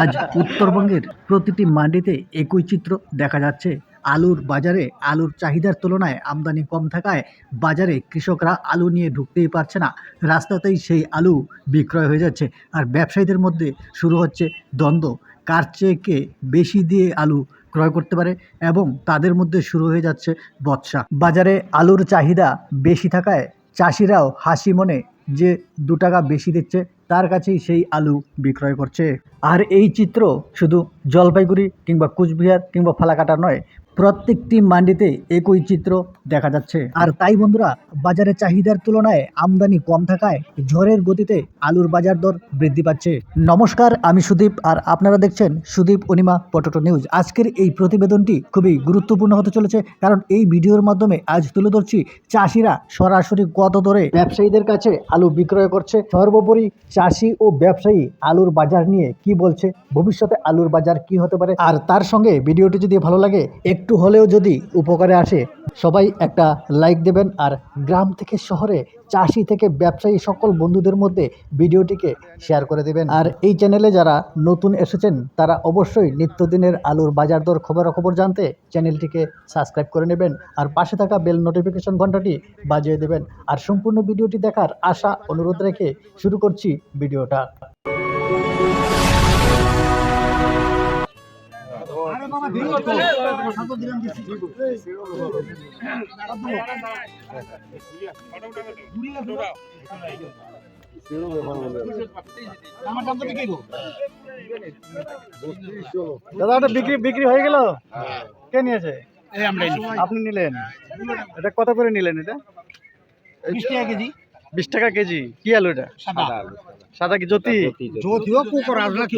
আজ উত্তরবঙ্গের প্রতিটি মান্ডিতে একই চিত্র দেখা যাচ্ছে। আলুর বাজারে আলুর চাহিদার তুলনায় আমদানি কম থাকায় বাজারে কৃষকরা আলু নিয়ে ঢুকতেই পারছে না। রাস্তাতেই সেই আলু বিক্রয় হয়ে যাচ্ছে আর ব্যবসায়ীদের মধ্যে শুরু হচ্ছে দ্বন্দ্ব। কার চেয়ে বেশি দিয়ে আলু ক্রয় করতে পারে এবং তাদের মধ্যে শুরু হয়ে যাচ্ছে বৎসা বাজারে আলুর চাহিদা বেশি থাকায় চাষিরাও হাসি মনে যে দু টাকা বেশি দিচ্ছে, তার কাছেই সেই আলু বিক্রয় করছে। আর এই চিত্র শুধু জলপাইগুড়ি কিংবা কুচবিহার কিংবা ফালাকাটা নয় প্রত্যেকটি মান্ডিতে একই চিত্র দেখা যাচ্ছে। আর তাই বন্ধুরা বাজারে চাহিদার তুলনায় আমদানি কম থাকায় ঝড়ের গতিতে আলুর বাজার দর বৃদ্ধি পাচ্ছে। নমস্কার, আমি সুদীপ আর আপনারা দেখছেন সুদীপ অনিমা পটোটো নিউজ। আজকের এই প্রতিবেদনটি খুবই গুরুত্বপূর্ণ হতে চলেছে, কারণ এই ভিডিওর মাধ্যমে আজ তুলে ধরছি চাষিরা সরাসরি কত দরে ব্যবসায়ীদের কাছে আলু বিক্রয় করছে। সর্বোপরি চাষি ও ব্যবসায়ী আলুর বাজার নিয়ে কি বলছে, ভবিষ্যতে আলুর বাজার কি হতে পারে, আর তার সঙ্গে ভিডিওটি যদি ভালো লাগে, একটু হলেও যদি উপকারে আসে, সবাই একটা লাইক দেবেন আর গ্রাম থেকে শহরে চাষি থেকে ব্যবসায়ী সকল বন্ধুদের মধ্যে ভিডিওটিকে শেয়ার করে দেবেন। আর এই চ্যানেলে যারা নতুন এসেছেন, তারা অবশ্যই নিত্যদিনের আলুর বাজার দর খবরাখবর জানতে চ্যানেলটিকে সাবস্ক্রাইব করে নেবেন আর পাশে থাকা বেল নোটিফিকেশন ঘন্টাটি বাজিয়ে দেবেন। আর সম্পূর্ণ ভিডিওটি দেখার আশা, অনুরোধ রেখে শুরু করছি ভিডিওটা। দাদা এটা বিক্রি বিক্রি হয়ে গেল? কে নিয়েছে? আপনি নিলেন। এটা কত করে নিলেন এটা? বিশ টাকা কেজি। বিশ টাকা কেজি। কি আলু এটা? সাদা। সাদা কি জ্যোতি? জ্যোতিও পোকরাজ না কি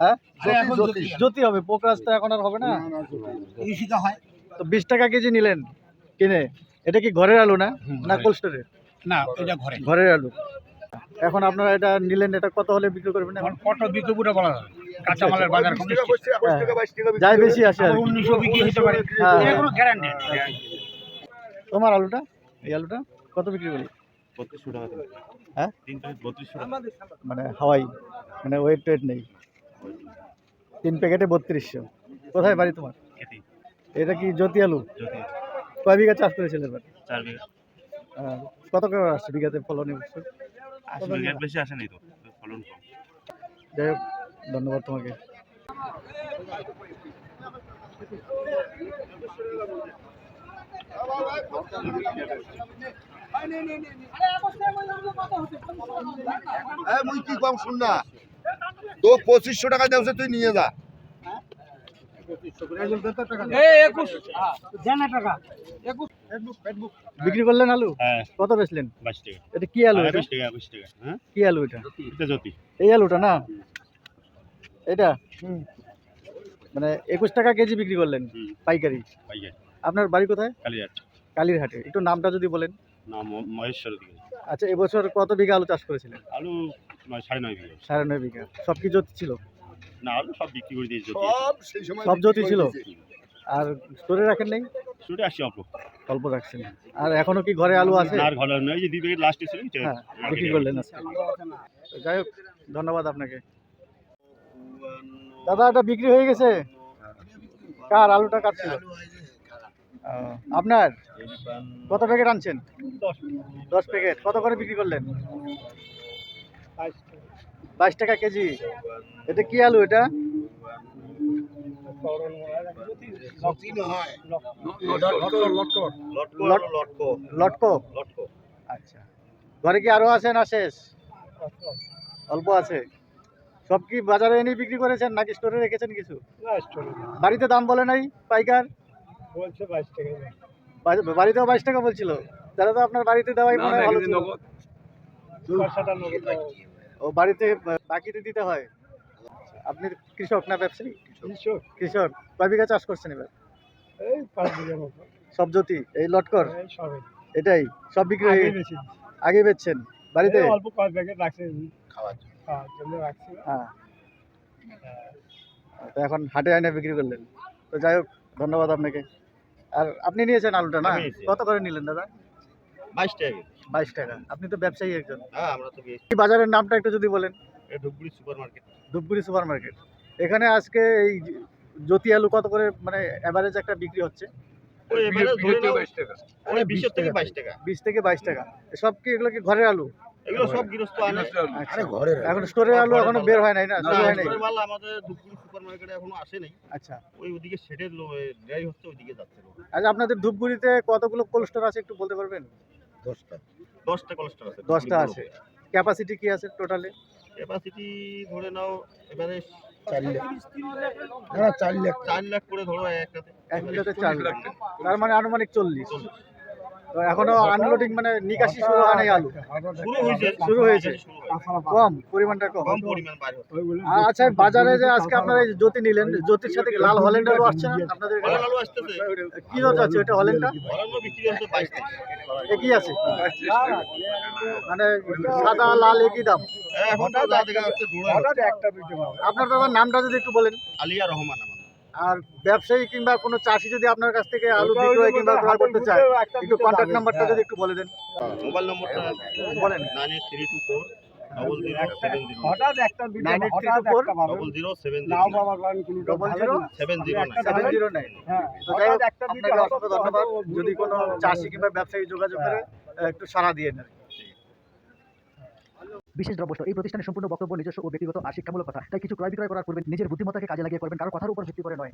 হ্যাঁ? এখন জ্যোতি। জ্যোতি। হবে পোকরাজ তো এখন আর হবে না? তো বিশ টাকা কেজি নিলেন কিনে। এটা কি ঘরের আলু না? না কোল্ড স্টোরে না এটা ঘরে ঘরের আলু। এখন আপনারা এটা নিলেন এটা কত হলে বিক্রি করবেন? এখন ফটো বিক্রি করে বলা কাঁচামালের বাজার কম হ্যাঁ। যাই বেশি আসে আর কি। উনিশশো বিক্রি হতে পারে। এটা কোনো গ্যারান্টি তোমার আলুটা এই আলুটা কত বিক্রি করলি হ্যাঁ? মানে হাওয়াই মানে ওয়েট টেট নেই। তিন প্যাকেটে বত্রিশশো কোথায় বাড়ি তোমার? এটা। কি জ্যোতি আলু? কয় বিঘা চাষ করেছিল এবার? চার বিঘা। কত করে আসছে বিঘাতে ফলন এবছর আশি বিঘার বেশি আসেনি তো ফলন কম। যাই হোক ধন্যবাদ তোমাকে। মুই কি কম শুন না? তো পঁচিশশো টাকা দেওয়া তুই নিয়ে যা। বিক্রি করলেন আলু? হ্যাঁ। কত বেচলেন? এটা কি আলু হ্যাঁ? কি আলু এটা? এটা এই আলুটা না? এটা? মানে একুশ টাকা কেজি বিক্রি করলেন পাইকারি। আপনার বাড়ি কোথায়? কালিয়াট কালীরহাটে। একটু নামটা যদি বলেন। না ম- মহেশ্বর আচ্ছা এবছর কত বিঘা আলু চাষ করেছিলেন? আলু সাড়ে নয় বিঘা। সাড়ে নয় বিঘা। সব কি জ্যোতি ছিল? না আলু সব বিক্রি করে দিয়েছি সব সেই সময় সব জ্যোতি ছিল? আর স্টোরে রাখেন নাই? শুটে আসছি অল্প। অল্প রাখছেন। আর এখনও কি ঘরে আলু আছে? আর ঘরে নয় যে প্যাকেট লাস্টে ছিল হ্যাঁ বিক্রি করলেন যাই হোক ধন্যবাদ আপনাকে। দাদা এটা বিক্রি হয়ে গেছে? কার? আলুটা কার ছিল? ও, আপনার? কত প্যাকেট আনছেন? দশ প্যাকেট কত করে বিক্রি করলেন? বাইশ টাকা। কেজি। এটা কি আলু এটা? লটকো। আচ্ছা। ঘরে কি আরও আছে না শেষ? অল্প আছে। সব কি বাজারে এনে বিক্রি করেছেন নাকি স্টোরে রেখেছেন কিছু? বাড়িতে দাম বলে নাই পাইকার? বলছে বাইশ টাকা বাড়িতেও বাইশ টাকা বলছিল। তাহলে তো আপনার বাড়িতে দেওয়াই মনে হয় ও বাড়িতে বাকিতে দিতে হয়? আপনি কৃষক না ব্যবসায়ী? কৃষক। কয় বিঘা চাষ করছেন এবার? এই পাঁচ বিঘার সব জ্যোতি? এই লটকর? এটাই? সব বিক্রি হয়ে আগে গেছে। আগে বেচছেন? বাড়িতে? অল্প কয়েক প্যাকেট রাখছে। খাওয়ার খাওয়ার জন্য রাখছি। হ্যাঁ। তো এখন হাটে আইনে বিক্রি করলেন। তো যাই হোক ধন্যবাদ আপনাকে। আর আপনি নিয়েছেন আলুটা না? কত করে নিলেন দাদা? বাইশ টাকা বাইশ টাকা। আপনি তো ব্যবসায়ী একজন। হ্যাঁ আমরা তো এই বাজারের নামটা একটু যদি বলেন। Dhupguri super market Dhupguri super market এখানে আজকে এই জ্যোতি আলু কত করে মানে অ্যাভারেজ একটা বিক্রি হচ্ছে? থেকে বাইশ টাকা। বিশ থেকে বাইশ টাকা। সব কি এগুলো কি ঘরের আলু? এগুলো সব গৃহস্থ আনে। আচ্ছা। এখন স্টোরের আলু এখনও বের হয় নাই না? শুরু হয় নাই? আমাদের ধূপগুড়ি সুপার মার্কেটে এখনও আসে আচ্ছা। ওই ওদিকে শেডের ড্রাই হচ্ছে ওইদিকে যাচ্ছে আচ্ছা আপনাদের ধূপগুড়িতে কতগুলো কোল্ড স্টোর আছে একটু বলতে পারবেন? দশটা। কোলেস্ট্রল আছে। দশটা আছে। ক্যাপাসিটি কি আছে টোটালে ক্যাপাসিটি ধরে নাও এবারে চার লাখ। চার লাখ। করে ধরো একটাতে এক মিটারে চার লাখ। তার মানে আনুমানিক চল্লিশ। তো এখনও আনলোডিং মানে নিকাশি শুরু হয় নাই আলু। শুরু হয়েছে। শুরু হয়েছে। কম পরিমাণটা কম। আর আচ্ছা বাজারে যে আজকে আপনারা এই জ্যোতি নিলেন জ্যোতির সাথে লাল হল্যান্ড আলু আসছে না? আপনাদের কি দর আছে ওটা হল্যান্ডটা ভালো বিক্রি হচ্ছে বাইশ টাকা। একই আছে? মানে সাদা লাল একই দাম। হ্যাঁ, এখন তো যা দেখা যাচ্ছে জোড়া হঠাৎ একটা দুটো আপনার দাদার নামটা যদি একটু বলেন। আলিয়া রহমান। আর ব্যবসায়ী কিংবা কোনো চাষি যদি আপনার কাছ থেকে আলু বিক্রয় কিংবা ক্রয় করতে চায় একটু কন্ট্যাক্ট নাম্বারটা যদি একটু বলে দেন। মোবাইল নম্বরটা বলেন। Nine eight three two four double zero seven zero হঠাৎ একটা হঠাৎ two four একটা পাবো ডবল জিরো সেভেন জিরো বাবার বান কোনো double zero seven zero seven zero nine হ্যাঁ তো যাই হোক আপনাকে অসংখ্য ধন্যবাদ। যদি কোনো চাষি কিংবা ব্যবসায়ী যোগাযোগ করে একটু সাড়া দিয়ে নেন। বিশেষ দ্রব্য এই প্রতিষ্ঠানের সম্পূর্ণ বক্তব্য নিজস্ব ও ব্যক্তিগত আর শিক্ষামূলক কথা। তাই কিছু ক্রয় বিক্রয় করার পূর্বে নিজের বুদ্ধিমত্তাকে কাজে লাগিয়ে করবেন, কারও কথার উপর ভিত্তি করে নয়।